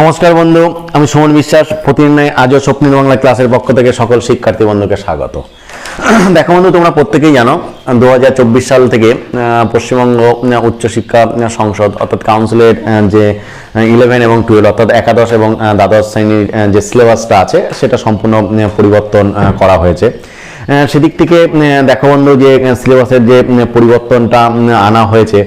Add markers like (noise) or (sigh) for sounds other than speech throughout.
নমস্কার বন্ধু, আমি সুমন বিশ্বাস। প্রতিদিন আজও স্বপ্নীল বাংলা ক্লাসের পক্ষ থেকে সকল শিক্ষার্থী বন্ধুকে স্বাগত। (clears throat) দেখো বন্ধু, তোমরা প্রত্যেকেই জানো দু হাজার চব্বিশ সাল থেকে পশ্চিমবঙ্গ উচ্চশিক্ষা সংসদ, অর্থাৎ কাউন্সিলের যে ইলেভেন এবং টুয়েলভ অর্থাৎ একাদশ এবং দ্বাদশ শ্রেণির যে সিলেবাসটা আছে, সেটা সম্পূর্ণ পরিবর্তন করা হয়েছে। সেদিক থেকে দেখো বন্ধু যে সিলেবাসের যে পরিবর্তনটা আনা হয়েছে,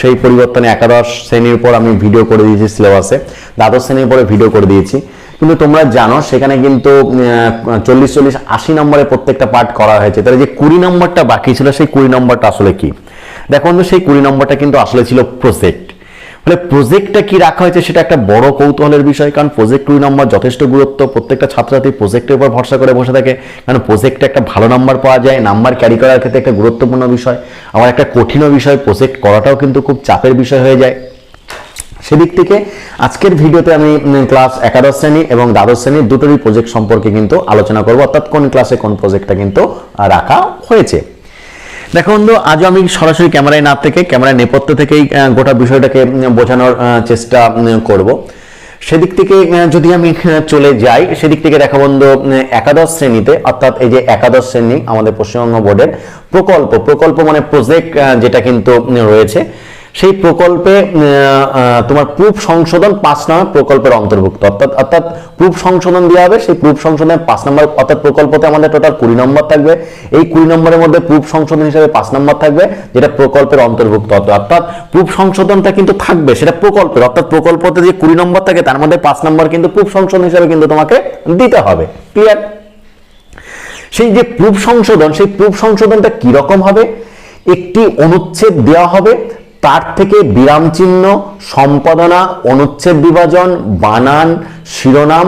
সেই পরিবর্তনে একাদশ শ্রেণির পর আমি ভিডিও করে দিয়েছি সিলেবাসে। দ্বাদশ শ্রেণির পরে ভিডিও করে দিয়েছি। কিন্তু তোমরা জানো, সেখানে কিন্তু চল্লিশ চল্লিশ, আশি নম্বরে প্রত্যেকটা পার্ট করা হয়েছে। তাহলে যে কুড়ি নম্বরটা বাকি ছিল, সেই কুড়ি নম্বরটা আসলে কি? দেখো বন্ধু, সেই কুড়ি নম্বরটা কিন্তু আসলে ছিল প্রজেক্ট ফলে প্রজেক্টটা কি রাখা হয়েছে সেটা একটা বড় কৌতূহলের বিষয়, কারণ প্রজেক্ট কুড়ি নম্বর যথেষ্ট গুরুত্ব, প্রত্যেকটা ছাত্রছাত্রী প্রজেক্টের উপর ভরসা করে বসে থাকে, কারণ প্রজেক্টে একটা ভালো নাম্বার পাওয়া যায় নাম্বার ক্যারি করার ক্ষেত্রে একটা গুরুত্বপূর্ণ বিষয়, আবার একটা কঠিনও বিষয় প্রজেক্ট করাটাও কিন্তু খুব চাপের বিষয় হয়ে যায়। সেদিক থেকে আজকের ভিডিওতে আমি ক্লাস একাদশ শ্রেণি এবং দ্বাদশ শ্রেণির দুটোরই প্রজেক্ট সম্পর্কে কিন্তু আলোচনা করব, অর্থাৎ কোন ক্লাসে কোন প্রজেক্টটা কিন্তু রাখা হয়েছে। দেখো বন্ধু, আজও আমি সরাসরি ক্যামেরায় না থেকে, ক্যামেরায় নেপথ্য থেকেই গোটা বিষয়টাকে বোঝানোর চেষ্টা করব। সেদিক থেকে যদি আমি চলে যাই, সেদিক থেকে দেখা বন্ধু একাদশ শ্রেণীতে, অর্থাৎ এই যে একাদশ শ্রেণি আমাদের পশ্চিমবঙ্গ বোর্ডের প্রকল্প প্রকল্প মানে প্রজেক্ট যেটা কিন্তু রয়েছে। সেই প্রকল্পে তোমার প্রুফ সংশোধন পাঁচ নম্বর প্রকল্পের অন্তর্ভুক্ত। অর্থাৎ অর্থাৎ প্রুফ সংশোধন দেওয়া হবে, সেই প্রুফ সংশোধনের পাঁচ নম্বর, অর্থাৎ প্রকল্পতে আমাদের টোটাল কুড়ি নম্বর থাকবে। এই কুড়ি নম্বরের মধ্যে প্রুফ সংশোধন হিসেবে পাঁচ নম্বর থাকবে, যেটা প্রকল্পের অন্তর্ভুক্ত। অর্থাৎ প্রুফ সংশোধনটা কিন্তু থাকবে, সেটা প্রকল্পের। অর্থাৎ প্রকল্পতে যে কুড়ি নম্বর থাকে, তার মধ্যে পাঁচ নম্বর কিন্তু প্রুফ সংশোধন হিসেবে কিন্তু তোমাকে দিতে হবে। ক্লিয়ার সেই যে প্রুফ সংশোধন, সেই প্রুফ সংশোধনটা কি রকম হবে? একটি অনুচ্ছেদ দেওয়া হবে তার থেকে বিরাম চিহ্ন, সম্পাদনা, অনুচ্ছেদ বিভাজন, বানান, শিরোনাম,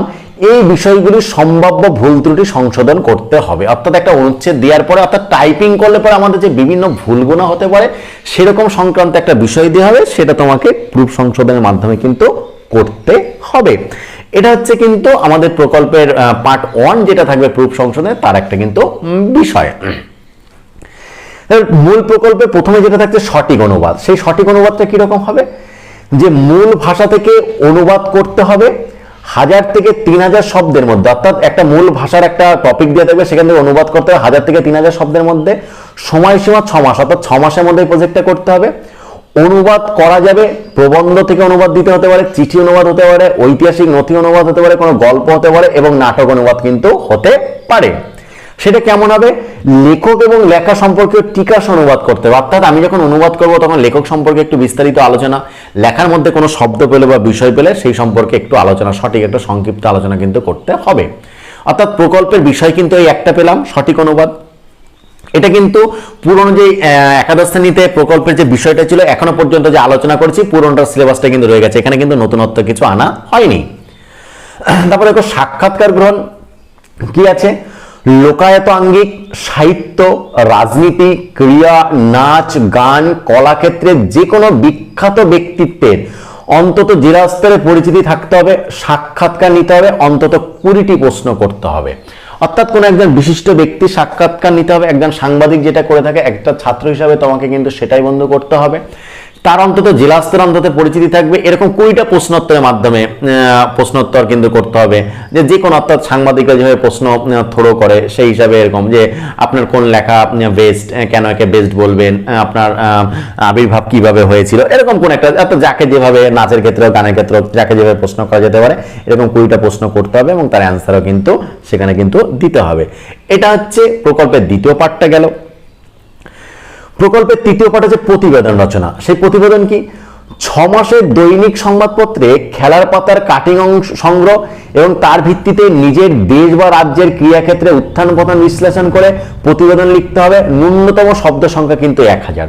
এই বিষয়গুলি সম্ভাব্য ভুল ত্রুটি সংশোধন করতে হবে। অর্থাৎ একটা অনুচ্ছেদ দেওয়ার পরে, অর্থাৎ টাইপিং করলে পরে আমাদের যে বিভিন্ন ভুলগুলো হতে পারে, সেরকম সংক্রান্ত একটা বিষয় দেওয়া হবে, সেটা তোমাকে প্রুফ সংশোধনের মাধ্যমে কিন্তু করতে হবে। এটা হচ্ছে কিন্তু আমাদের প্রকল্পের পার্ট ওয়ান যেটা থাকবে প্রুফ সংশোধনে তার একটা কিন্তু বিষয়। মূল প্রকল্পে প্রথমে যেটা থাকছে সঠিক অনুবাদ। সেই সঠিক অনুবাদটা কীরকম হবে? যে মূল ভাষা থেকে অনুবাদ করতে হবে, হাজার থেকে তিন হাজার শব্দের মধ্যে, অর্থাৎ একটা মূল ভাষার একটা টপিক দিয়ে থাকবে, সেখান থেকে অনুবাদ করতে হবে, হাজার থেকে তিন হাজার শব্দের মধ্যে। সময়সীমা ছ মাস, অর্থাৎ ছ মাসের মধ্যে প্রজেক্টটা করতে হবে। অনুবাদ করা যাবে, প্রবন্ধ থেকে অনুবাদ দিতে হতে পারে, চিঠি অনুবাদ হতে পারে, ঐতিহাসিক নথি অনুবাদ হতে পারে, কোনো গল্প হতে পারে এবং নাটক অনুবাদ কিন্তু হতে পারে। সেটা কেমন হবে? লেখক এবং লেখা সম্পর্কে টিকাস অনুবাদ করতে হবে। অর্থাৎ আমি যখন অনুবাদ করব, তখন লেখক সম্পর্কে একটু বিস্তারিত আলোচনা, লেখার মধ্যে কোনো শব্দ পেলে বা বিষয় পেলে সেই সম্পর্কে একটু আলোচনা, সঠিক একটা সংক্ষিপ্ত আলোচনা কিন্তু করতে হবে। অর্থাৎ প্রকল্পের বিষয় কিন্তু এই একটা পেলাম, সঠিক অনুবাদ। এটা কিন্তু পুরনো যে একাদশ শ্রেণীতে প্রকল্পের যে বিষয়টা ছিল, এখনও পর্যন্ত যে আলোচনা করেছি পুরনোটার সিলেবাসটা কিন্তু রয়ে গেছে। এখানে কিন্তু নতুনত্ব কিছু আনা হয়নি। তারপরে সাক্ষাৎকার গ্রহণ কি আছে? লোকায়ত আঙ্গিক, সাহিত্য, রাজনীতি, ক্রিয়া, নাচ, গান কলাক্ষেত্রে যে কোনো বিখ্যাত ব্যক্তিত্বের অন্তত জেলা স্তরে পরিচিতি থাকতে হবে, সাক্ষাৎকার নিতে হবে, অন্তত কুড়িটি প্রশ্ন করতে হবে। অর্থাৎ কোনো একজন বিশিষ্ট ব্যক্তি সাক্ষাৎকার নিতে হবে, একজন সাংবাদিক যেটা করে থাকে, একটা ছাত্র হিসাবে তোমাকে কিন্তু সেটাই বন্ধ করতে হবে। তার অন্তত জেলা স্তরে অন্তত পরিচিতি থাকবে। এরকম কুড়িটা প্রশ্নোত্তরের মাধ্যমে প্রশ্নোত্তর কিন্তু করতে হবে। যে যে কোনো অর্থাৎ সাংবাদিকরা যেভাবে প্রশ্ন থ্রো করে, সেই হিসাবে এরকম যে আপনার কোন লেখা বেস্ট কেন একে বেস্ট বলবেন আপনার আবির্ভাব কীভাবে হয়েছিল, এরকম কোন একটা, অর্থাৎ যাকে যেভাবে নাচের ক্ষেত্রে গানের ক্ষেত্রে যাকে যেভাবে প্রশ্ন করা যেতে পারে, এরকম কুড়িটা প্রশ্ন করতে হবে এবং তার অ্যান্সারও কিন্তু সেখানে কিন্তু দিতে হবে। এটা হচ্ছে প্রকল্পের দ্বিতীয় পার্টটা গেল। প্রকল্পের তৃতীয় পাঠ হচ্ছে প্রতিবেদন রচনা সেই প্রতিবেদন কি? ছ মাসের দৈনিক সংবাদপত্রে খেলার পাতার কাটিং অংশ সংগ্রহ এবং তার ভিত্তিতে নিজের দেশ বা রাজ্যের ক্রিয়াক্ষেত্রে উত্থান পতন বিশ্লেষণ করে প্রতিবেদন লিখতে হবে। ন্যূনতম শব্দ সংখ্যা কিন্তু এক হাজার।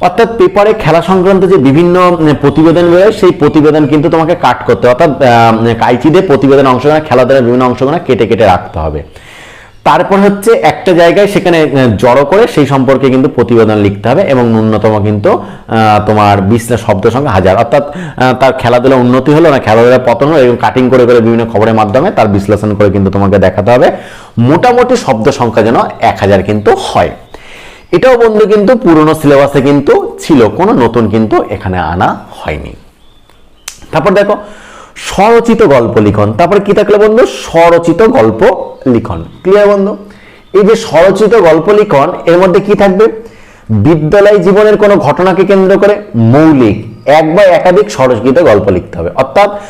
অর্থাৎ পেপারে খেলা সংক্রান্ত যে বিভিন্ন উম, প্রতিবেদন রয়েছে সেই প্রতিবেদন কিন্তু তোমাকে কাট করতে অর্থাৎ আহ, কাইচি দিয়ে প্রতিবেদন অংশগ্রহণ খেলাধুলার বিভিন্ন অংশগ্রহণ কেটে কেটে রাখতে হবে। তারপর হচ্ছে একটা জায়গায় সেখানে জড়ো করে সেই সম্পর্কে কিন্তু প্রতিবেদন লিখতে হবে এবং ন্যূনতম কিন্তু তোমার বিশ্লেষ শব্দ সংখ্যা হাজার। অর্থাৎ তার খেলাধুলা উন্নতি হলো না খেলাধুলা পতন হলো এবং কাটিং করে করে বিভিন্ন খবরের মাধ্যমে তার বিশ্লেষণ করে কিন্তু তোমাকে দেখাতে হবে। মোটামুটি শব্দ সংখ্যা যেন এক হাজার কিন্তু হয়। এটাও বন্ধু কিন্তু পুরনো সিলেবাসে কিন্তু ছিল, কোনো নতুন কিন্তু এখানে আনা হয়নি। তারপর দেখো স্বরচিত গল্প লিখন। তারপরে কি থাকল বন্ধু? স্বরচিত গল্প লিখন। ক্লিয়ার বন্ধু? এই যে স্বরচিত গল্প লিখন, এর মধ্যে কি থাকবে? বিদ্যালয় জীবনের কোনো ঘটনাকে কেন্দ্র করে মৌলিক, এক বা একাধিক স্বরচিত গল্প লিখতে হবে। অর্থাৎ,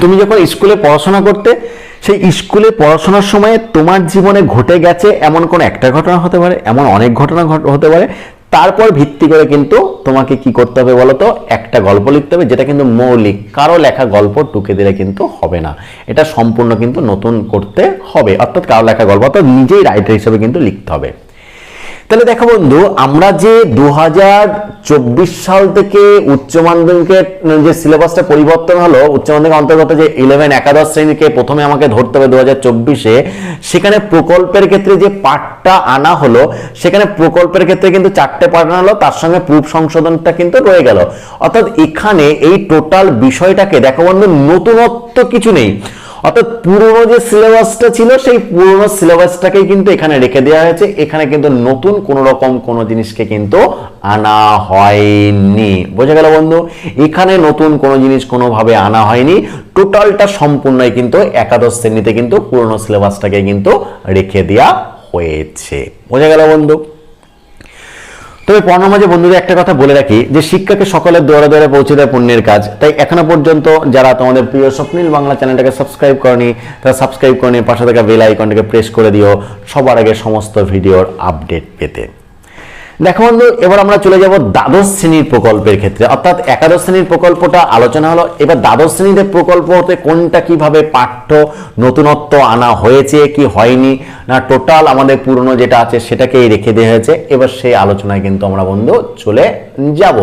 তুমি যখন স্কুলে পড়াশোনা করতে, সেই স্কুলে পড়াশোনার সময় তোমার জীবনে ঘটে গেছে এমন কোন একটা ঘটনা হতে পারে, এমন অনেক ঘটনা ঘট- হতে পারে তারপর ভিত্তি করে কিন্তু তোমাকে কি করতে হবে বলো তো একটা গল্প লিখতে হবে যেটা কিন্তু মৌলিক। কারও লেখা গল্প টুকে দিলে কিন্তু হবে না। এটা সম্পূর্ণ কিন্তু নতুন করতে হবে। অর্থাৎ কারও লেখা গল্প, অর্থাৎ নিজেই রাইটার হিসেবে কিন্তু লিখতে হবে। তাহলে দেখো বন্ধু, আমরা যে দু হাজার সাল থেকে উচ্চ মাধ্যমিকের যে সিলেবাসটা পরিবর্তন হলো, উচ্চ মাধ্যমিক অন্তর্গত যে ইলেভেন একাদশ শ্রেণীকে প্রথমে আমাকে ধরতে হবে দু হাজার চব্বিশে, সেখানে প্রকল্পের ক্ষেত্রে যে পাঠটা আনা হলো, সেখানে প্রকল্পের ক্ষেত্রে কিন্তু চারটে পাঠ আনা হলো, তার সঙ্গে প্রুফ সংশোধনটা কিন্তু রয়ে গেল। অর্থাৎ এখানে এই টোটাল বিষয়টাকে, দেখো বন্ধু, নতুনত্ব কিছু নেই। অর্থাৎ পুরনো যে সিলেবাসটা ছিল, সেই পুরনো সিলেবাসটাকেই কিন্তু এখানে রেখে দেওয়া হয়েছে। এখানে কিন্তু নতুন কোন রকম কোনো জিনিসকে কিন্তু আনা হয়নি। বোঝা গেল বন্ধু? এখানে নতুন কোনো জিনিস কোনোভাবে আনা হয়নি। টোটালটা সম্পূর্ণই কিন্তু একাদশ শ্রেণীতে কিন্তু পুরনো সিলেবাসটাকে কিন্তু রেখে দেওয়া হয়েছে। বোঝা গেল বন্ধু? তবে মাঝে বন্ধুদের একটা কথা বলে রাখি যে শিক্ষাকে সকলের দৌড়ে দৌড়ে পৌঁছে দেয় পুণ্যের কাজ। তাই এখনও পর্যন্ত যারা তোমাদের প্রিয় স্বপ্নীল বাংলা চ্যানেলটাকে সাবস্ক্রাইব করনি, তারা সাবস্ক্রাইব করে নিয়ে পাশে থাকা বেল আইকনটাকে প্রেস করে দিও। সবার আগে সমস্ত ভিডিওর আপডেট পেতে। দেখো বন্ধু, এবার আমরা চলে যাব দ্বাদশ শ্রেণির প্রকল্পের ক্ষেত্রে। অর্থাৎ একাদশ শ্রেণির প্রকল্পটা আলোচনা হলো, এবার দ্বাদশ শ্রেণীতে প্রকল্পতে কোনটা কীভাবে পাঠ্য নতুনত্ব আনা হয়েছে, কি হয়নি, না টোটাল আমাদের পুরনো যেটা আছে সেটাকেই রেখে দেওয়া হয়েছে। এবার সেই আলোচনায় কিন্তু আমরা বন্ধু চলে যাব।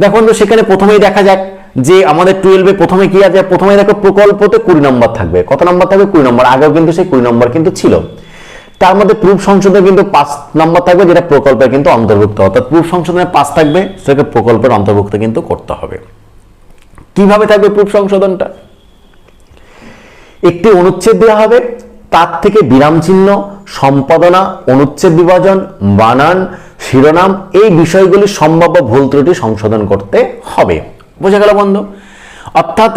দেখো বন্ধু, সেখানে প্রথমেই দেখা যাক যে আমাদের টুয়েলভে প্রথমে কি আছে। প্রথমে দেখো প্রকল্পতে কুড়ি নম্বর থাকবে। কত নম্বর থাকবে? কুড়ি নম্বর। আগেও কিন্তু সেই কুড়ি নম্বর কিন্তু ছিল। তার মধ্যে প্রুফ সংশোধনে কিন্তু পাঁচ নম্বর থাকবে যেটা প্রকল্পের কিন্তু অন্তর্ভুক্ত। অর্থাৎ প্রুফ সংশোধনে পাঁচ থাকবে, সেটাকে প্রকল্পের অন্তর্ভুক্ত কিন্তু করতে হবে। কীভাবে থাকবে প্রুফ সংশোধনটা? একটি অনুচ্ছেদ দেওয়া হবে, তার থেকে বিরাম চিহ্ন, সম্পাদনা, অনুচ্ছেদ বিভাজন, বানান, শিরোনাম, এই বিষয়গুলি সম্ভাব্য ভুল ত্রুটি সংশোধন করতে হবে। বোঝা গেল বন্ধু? অর্থাৎ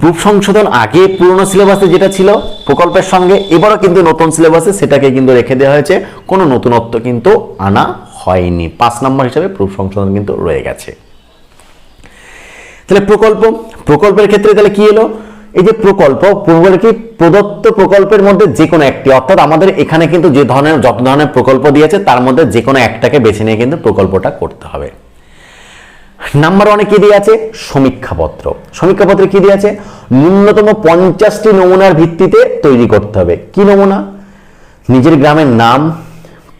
প্রুফ সংশোধন আগে পুরনো সিলেবাসে যেটা ছিল, প্রকল্পের সঙ্গে এবারও কিন্তু নতুন সিলেবাসে সেটাকে কিন্তু রেখে দেওয়া হয়েছে। কোনো নতুনত্ব কিন্তু আনা হয়নি। পাঁচ নম্বর হিসাবে প্রুফ সংশোধন কিন্তু রয়ে গেছে। তাহলে প্রকল্প, প্রকল্পের ক্ষেত্রে তাহলে কি এলো? এই যে প্রকল্প কি প্রদত্ত প্রকল্পের মধ্যে যে কোনো একটি, অর্থাৎ আমাদের এখানে কিন্তু যে ধরনের, যত ধরনের প্রকল্প দিয়েছে, তার মধ্যে যে কোনো একটাকে বেছে নিয়ে কিন্তু প্রকল্পটা করতে হবে। নাম্বার ওয়ানে কি দিয়ে আছে? সমীক্ষাপত্র। সমীক্ষাপত্রে কি দিয়ে আছে? ন্যূনতম পঞ্চাশটি নমুনার ভিত্তিতে তৈরি করতে হবে। কি নমুনা? নিজের গ্রামের নাম,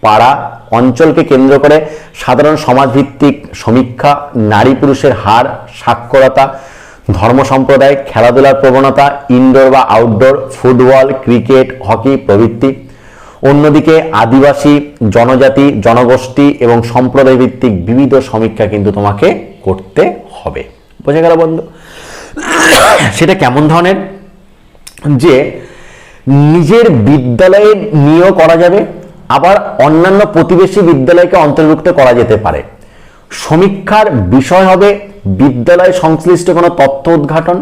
পাড়া, অঞ্চলকে কেন্দ্র করে সাধারণ সমাজভিত্তিক সমীক্ষা, নারী পুরুষের হার, সাক্ষরতা, ধর্ম সম্প্রদায়, খেলাধুলার প্রবণতা ইনডোর বা আউটডোর ফুটবল ক্রিকেট হকি প্রভৃতি। অন্যদিকে আদিবাসী, জনজাতি, জনগোষ্ঠী এবং সম্প্রদায় ভিত্তিক বিবিধ সমীক্ষা কিন্তু তোমাকে করতে হবে। বোঝা গেল বন্ধু? সেটা কেমন ধরনের? যে নিজের বিদ্যালয়ে নিয়েও করা যাবে, আবার অন্যান্য প্রতিবেশী বিদ্যালয়কে অন্তর্ভুক্ত করা যেতে পারে। সমীক্ষার বিষয় হবে বিদ্যালয় সংশ্লিষ্ট কোনো তথ্য উদ্ঘাটন,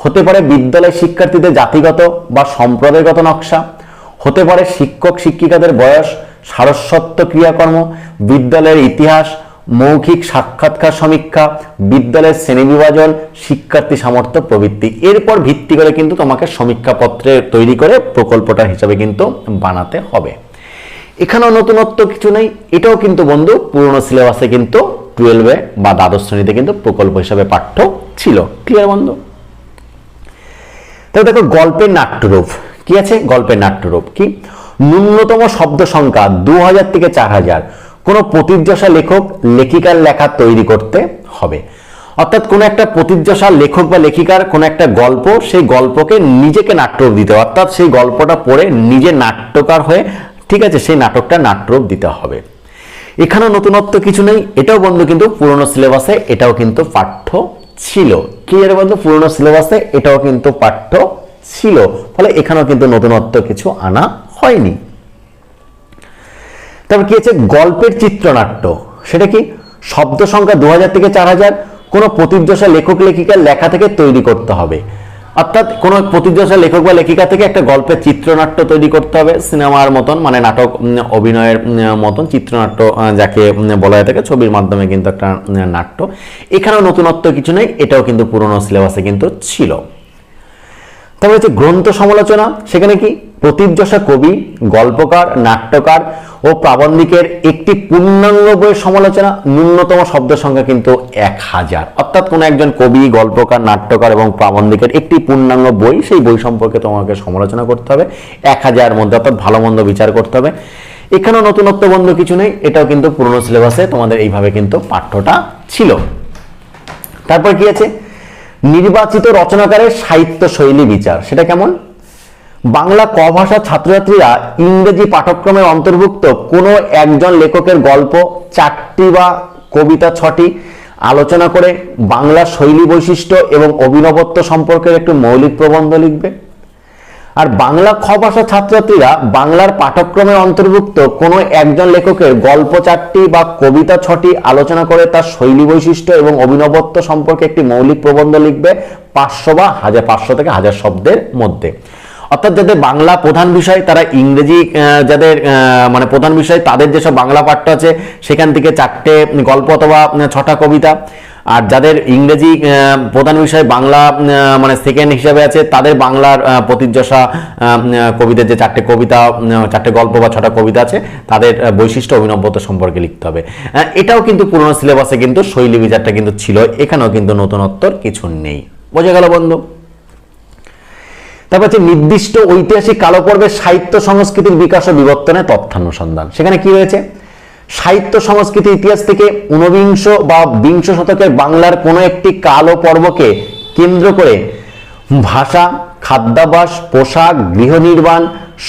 হতে পারে বিদ্যালয় শিক্ষার্থীদের জাতিগত বা সম্প্রদায়গত নকশা, হতে পারে শিক্ষক শিক্ষিকাদের বয়স, সারস্বত্ব ক্রিয়াকর্ম, বিদ্যালয়ের ইতিহাস মৌখিক সাক্ষাৎকার সমীক্ষা, বিদ্যালয়ের শ্রেণীবিভাজন, শিক্ষার্থী সামর্থ্য, প্রবৃত্তি। এরপর ভিত্তি করে কিন্তু তোমাকে সমীক্ষাপত্রে তৈরি করে প্রকল্পটা হিসাবে কিন্তু বানাতে হবে। এখানেও নতুনত্ব কিছু নেই। এটাও কিন্তু বন্ধু পুরনো সিলেবাসে কিন্তু টুয়েলভে বা দ্বাদশ শ্রেণীতে কিন্তু প্রকল্প হিসাবে পাঠ্য ছিল। ক্লিয়ার বন্ধু? তাহলে দেখো, গল্পের নাট্যরূপ। কি আছে? গল্পের নাট্যরূপ কি? ন্যূনতম শব্দ সংখ্যা দু হাজার থেকে চার হাজার কোনো প্রতির্যশা লেখক লেখিকার লেখা তৈরি করতে হবে। অর্থাৎ কোনো একটা প্রতির্যশা লেখক বা লেখিকার কোনো একটা গল্প, সেই গল্পকে নিজেকে নাট্যরূপ দিতে হবে। অর্থাৎ সেই গল্পটা পড়ে নিজে নাট্যকার হয়ে, ঠিক আছে, সেই নাটকটা নাট্যরূপ দিতে হবে। এখানেও নতুনত্ব কিছু নেই, এটাও বন্ধু কিন্তু পুরনো সিলেবাসে, এটাও কিন্তু পাঠ্য ছিল। ক্লিয়ার বন্ধু? পুরনো সিলেবাসে এটাও কিন্তু পাঠ্য ছিল। ফলে এখানেও কিন্তু নতুনত্ব কিছু আনা হয়নি। তারপর কি আছে? গল্পের চিত্রনাট্য। সেটা কি? শব্দ সংখ্যা দু হাজার থেকে চার হাজার কোনো প্রতিজ্ঞসা লেখক, লেখিকার লেখা থেকে তৈরি করতে হবে। অর্থাৎ কোনো প্রতিজ্ঞসা লেখক বা লেখিকা থেকে একটা গল্পের চিত্রনাট্য তৈরি করতে হবে, সিনেমার মতন মানে নাটক অভিনয়ের মতন চিত্রনাট্য যাকে বলা হয়ে থাকে, ছবির মাধ্যমে কিন্তু একটা নাট্য। এখানেও নতুনত্ব কিছু নেই, এটাও কিন্তু পুরনো সিলেবাসে কিন্তু ছিল। তারপরে হচ্ছে গ্রন্থ সমালোচনা, সেখানে কি? প্রতিজ্ঞসা কবি, গল্পকার, নাট্যকার ও প্রাবন্ধিকের একটি পূর্ণাঙ্গ বইয়ের সমালোচনা ন্যূনতম শব্দ সংখ্যা কিন্তু এক হাজার। অর্থাৎ কোনো একজন কবি, গল্পকার, নাট্যকার এবং প্রাবন্ধিকের একটি পূর্ণাঙ্গ বই, সেই বই সম্পর্কে তোমাকে সমালোচনা করতে হবে। এক হাজার মধ্যে অর্থাৎ ভালো মন্দ বিচার করতে হবে। এখানেও নতুনত্ব বন্ধ কিছু নেই, এটাও কিন্তু পুরনো সিলেবাসে তোমাদের এইভাবে কিন্তু পাঠ্যটা ছিল। তারপর কি আছে? নির্বাচিত রচনাকারের সাহিত্য শৈলী বিচার, সেটা কেমন? বাংলা ক ভাষার ছাত্রছাত্রীরা ইংরেজি পাঠ্যক্রমের অন্তর্ভুক্ত কোনো একজন লেখকের গল্প, চারটি বা কবিতা ছটি আলোচনা করে বাংলা শৈলী বৈশিষ্ট্য এবং অভিনবত্ব সম্পর্কের একটি মৌলিক প্রবন্ধ লিখবে। আর বাংলা খ ভাষা ছাত্রছাত্রীরা বাংলার পাঠ্যক্রমের অন্তর্ভুক্ত কোনো একজন লেখকের গল্প চারটি বা কবিতা ছটি আলোচনা করে তার শৈলী বৈশিষ্ট্য এবং অভিনবত্ব সম্পর্কে একটি মৌলিক প্রবন্ধ লিখবে পাঁচশো বা হাজার পাঁচশো থেকে হাজার শব্দের মধ্যে। অর্থাৎ যাদের বাংলা প্রধান বিষয়, তারা ইংরেজি যাদের মানে প্রধান বিষয়, তাদের যেসব বাংলা পাঠ্য আছে, সেখান থেকে চারটে গল্প অথবা ছটা কবিতা। আর যাদের ইংরেজি প্রধান বিষয় বাংলা মানে সেকেন্ড হিসাবে আছে, তাদের বাংলার প্রতিজ্ঞসা কবিদের যে চারটে কবিতা চারটে গল্প বা ছটা কবিতা আছে, তাদের বৈশিষ্ট্য অভিনবত্ব সম্পর্কে লিখতে হবে। এটাও কিন্তু পুরনো সিলেবাসে কিন্তু শৈলী বিচারটা কিন্তু ছিল, এখানেও কিন্তু নতুনত্বর কিছু নেই। বোঝা গেল বন্ধু? তারপর হচ্ছে নির্দিষ্ট ঐতিহাসিক কালপর্বের সাহিত্য সংস্কৃতির বিকাশ ও বিবর্তনে তথ্যানুসন্ধান। সেখানে কি রয়েছে? সাহিত্য সংস্কৃতি ইতিহাস থেকে ঊনবিংশ বা বিংশ শতকের বাংলার কোনো একটি কাল পর্বকে কেন্দ্র করে ভাষা, খাদ্যাভাস, পোশাক গৃহ নির্মাণ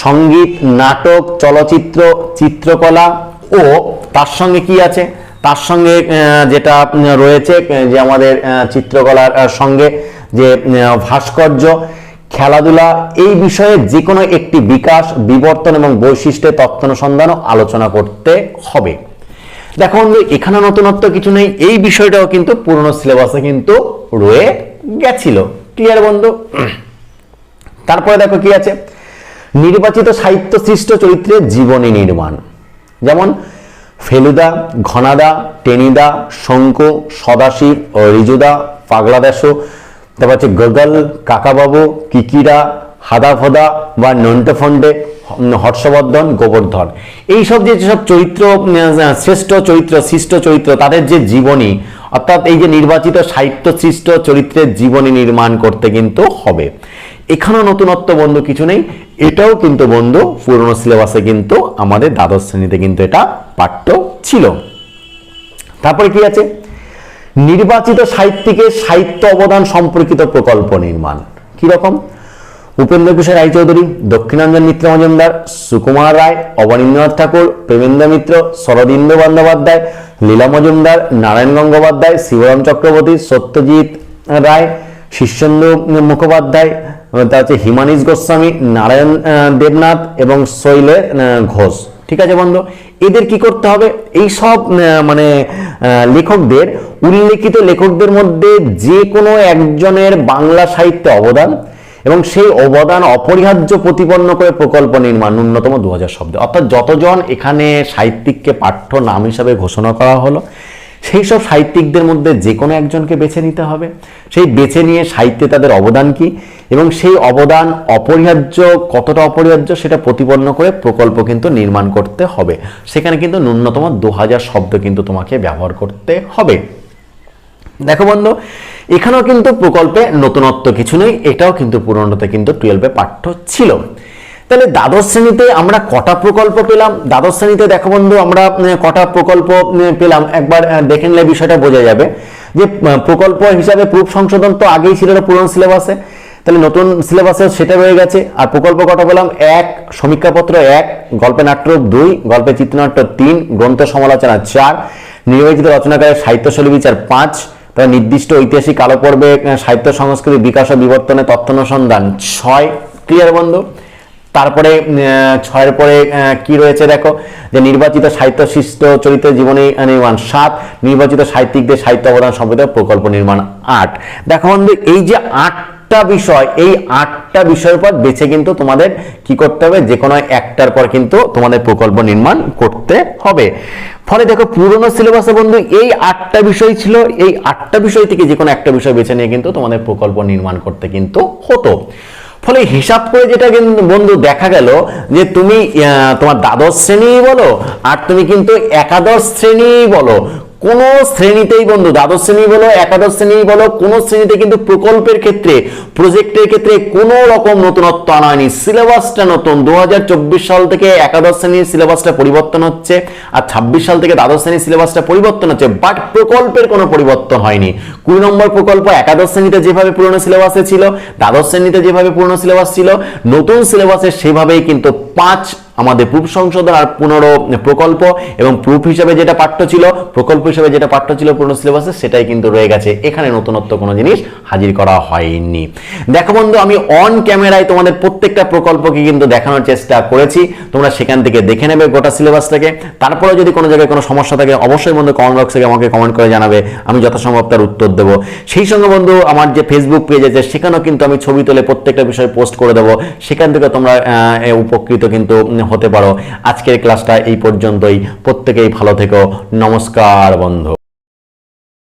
সংগীত, নাটক, চলচ্চিত্র, চিত্রকলা ও তার সঙ্গে কি আছে? তার সঙ্গে যেটা রয়েছে, যে আমাদের চিত্রকলার সঙ্গে যে ভাস্কর্য খেলাধুলা, এই বিষয়ে যে কোনো একটি বিকাশ, বিবর্তন এবং বৈশিষ্ট্যের তথ্যানুসন্ধান ও আলোচনা করতে হবে। দেখো এখানে নতুনত্ব কিছু নেই, এই বিষয়টাও কিন্তু পুরনো সিলেবাসে কিন্তু রয়ে গেছিল। ক্লিয়ার বন্ধু? তারপরে দেখো কি আছে? নির্বাচিত সাহিত্য সৃষ্ট চরিত্রের জীবনী নির্মাণ। যেমন ফেলুদা, ঘনাদা, টেনিদা, শঙ্কু, সদাশিব, রিজুদা, পাগলাদেশু তারপর হচ্ছে গগল, কাকাবাবু, কিকিরা, হাদাফদা বা নন্টফন্ডে হর্ষবর্ধন, গোবর্ধন। এইসব যে যেসব চরিত্র শ্রেষ্ঠ চরিত্র, সৃষ্ট চরিত্র, তাদের যে জীবনী, অর্থাৎ এই যে নির্বাচিত সাহিত্য সৃষ্ট চরিত্রের জীবনী নির্মাণ করতে কিন্তু হবে। এখানেও নতুনত্ব বন্ধু কিছু নেই, এটাও কিন্তু বন্ধু, পুরনো সিলেবাসে কিন্তু আমাদের দ্বাদশ শ্রেণীতে কিন্তু এটা পাঠ্য ছিল। তারপরে কি আছে? নির্বাচিত সাহিত্যিকের সাহিত্য অবদান সম্পর্কিত প্রকল্প নির্মাণ। কি রকম? উপেন্দ্র কিশোর রায়চৌধুরী, দক্ষিণাঞ্জন মিত্র মজুমদার, সুকুমার রায়, অবনীন্দ্রনাথ ঠাকুর, প্রেমেন্দ্র মিত্র শরদিন্দ্র বন্দ্যোপাধ্যায়, লীলা মজুমদার, নারায়ণ গঙ্গোপাধ্যায়, শিবরাম চক্রবর্তী, সত্যজিৎ রায় শীর্ষেন্দু মুখোপাধ্যায় তা হচ্ছে হিমানিশ গোস্বামী, নারায়ণ দেবনাথ এবং শৈলে ঘোষ। ঠিক আছে বন্ধু? এদের কি করতে হবে? এই সব মানে লেখকদের, উল্লেখিত লেখকদের মধ্যে যে কোনো একজনের বাংলা সাহিত্যে অবদান এবং সেই অবদান অপরিহার্য প্রতিপন্ন করে প্রকল্প নির্মাণ ন্যূনতম দু হাজার শব্দ। অর্থাৎ যতজন এখানে সাহিত্যিককে পাঠ্য নাম হিসাবে ঘোষণা করা হলো সেই সব সাহিত্যিকদের মধ্যে যে কোনো একজনকে বেছে নিতে হবে। সেই বেছে নিয়ে সাহিত্যে তাদের অবদান কি? এবং সেই অবদান অপরিহার্য, কতটা অপরিহার্য সেটা প্রতিপন্ন করে প্রকল্প কিন্তু নির্মাণ করতে হবে। সেখানে কিন্তু ন্যূনতম দু হাজার শব্দ কিন্তু তোমাকে ব্যবহার করতে হবে। দেখো বন্ধু, এখানেও কিন্তু প্রকল্পে নতুনত্ব কিছু নেই, এটাও কিন্তু পুরনোতে কিন্তু টুয়েলভে পাঠ্য ছিল। তাহলে দ্বাদশ শ্রেণীতে আমরা কটা প্রকল্প পেলাম? দ্বাদশ শ্রেণীতে দেখো বন্ধু, আমরা কটা প্রকল্প পেলাম। একবার দেখে নিলে বিষয়টা বোঝা যাবে। যে প্রকল্প হিসাবে প্রুফ সংশোধন তো আগেই ছিল না, পুরনো সিলেবাসে তাহলে নতুন সিলেবাসে সেটা রয়ে গেছে। আর প্রকল্প কটা পেলাম? এক, সমীক্ষাপত্র এক, গল্পে নাট্য দুই, গল্পে চিত্রনাট্য তিন, গ্রন্থ সমালোচনা চার নির্বাচিত রচনাকারের সাহিত্যশৈলী বিচার পাঁচ তবে নির্দিষ্ট ঐতিহাসিক কালো পর্বে সাহিত্য সংস্কৃতি বিকাশ ও বিবর্তনে তথ্য অনুসন্ধান ছয়। ক্লিয়ার বন্ধু? তারপরে ছয়ের পরে কি রয়েছে দেখো? যে নির্বাচিত সাহিত্য শিষ্ট চরিত্র জীবনী নির্মাণ সাত, নির্বাচিত সাহিত্যিকদের সাহিত্য অবদান সম্পর্কিত প্রকল্প নির্মাণ আট। দেখো বন্ধু, এই যে আটটা বিষয়, এই আটটা বিষয়ের পর বেছে কিন্তু তোমাদের কি করতে হবে? যে কোনো একটার পর কিন্তু তোমাদের প্রকল্প নির্মাণ করতে হবে। ফলে দেখো, পুরনো সিলেবাসে বন্ধু, এই আটটা বিষয় ছিল, এই আটটা বিষয় থেকে যে কোনো একটা বিষয় বেছে নিয়ে কিন্তু তোমাদের প্রকল্প নির্মাণ করতে কিন্তু হতো। ফলে হিসাব করে যেটা কিন্তু বন্ধু দেখা গেল যে তুমি তোমার দ্বাদশ শ্রেণি বলো, আর তুমি কিন্তু একাদশ শ্রেণি বলো। কোন শ্রেণীতেই বন্ধু, দ্বাদশ শ্রেণি বলো, একাদশ শ্রেণি বলো, কোন শ্রেণীতে কিন্তু প্রকল্পের ক্ষেত্রে, প্রজেক্টের ক্ষেত্রে কোনো রকম নতুনত্ব আনা হয়নি। সিলেবাসটা নতুন। দু হাজার চব্বিশ সাল থেকে একাদশ শ্রেণির সিলেবাসটা পরিবর্তন হচ্ছে আর ছাব্বিশ সাল থেকে দ্বাদশ শ্রেণির সিলেবাসটা পরিবর্তন হচ্ছে, বাট প্রকল্পের কোনো পরিবর্তন হয়নি। কুড়ি নম্বর প্রকল্প একাদশ শ্রেণীতে যেভাবে পুরনো সিলেবাসে ছিল, দ্বাদশ শ্রেণীতে যেভাবে পুরনো সিলেবাস ছিল, নতুন সিলেবাসে সেভাবেই কিন্তু পাঁচ আমাদের প্রুফ সংশোধন আর পুনরো প্রকল্প এবং প্রুফ হিসাবে যেটা পাঠ্য ছিল, প্রকল্প হিসাবে যেটা পাঠ্য ছিল পুরনো সিলেবাসে সেটাই কিন্তু রয়ে গেছে। এখানে নতুনত্ব কোনো জিনিস হাজির করা হয়নি। দেখো বন্ধু, আমি অন ক্যামেরায় তোমাদের প্রত্যেকটা প্রকল্পকে কিন্তু দেখানোর চেষ্টা করেছি। তোমরা সেখান থেকে দেখে নেবে গোটা সিলেবাসটাকে তারপরে যদি কোনো জায়গায় কোনো সমস্যা থাকে, অবশ্যই বন্ধু কমেন্ট বক্সে আমাকে কমেন্ট করে জানাবে। আমি যথাসম্ভব তার উত্তর দেবো। সেই সঙ্গে বন্ধু, আমার যে ফেসবুক পেজ আছে, সেখানেও কিন্তু আমি ছবি তুলে প্রত্যেকটা বিষয় পোস্ট করে দেবো। সেখান থেকে তোমরা উপকৃত কিন্তু হতে পারো। আজকের ক্লাসটা এই পর্যন্তই। প্রত্যেকেই ভালো থেকো। নমস্কার বন্ধু।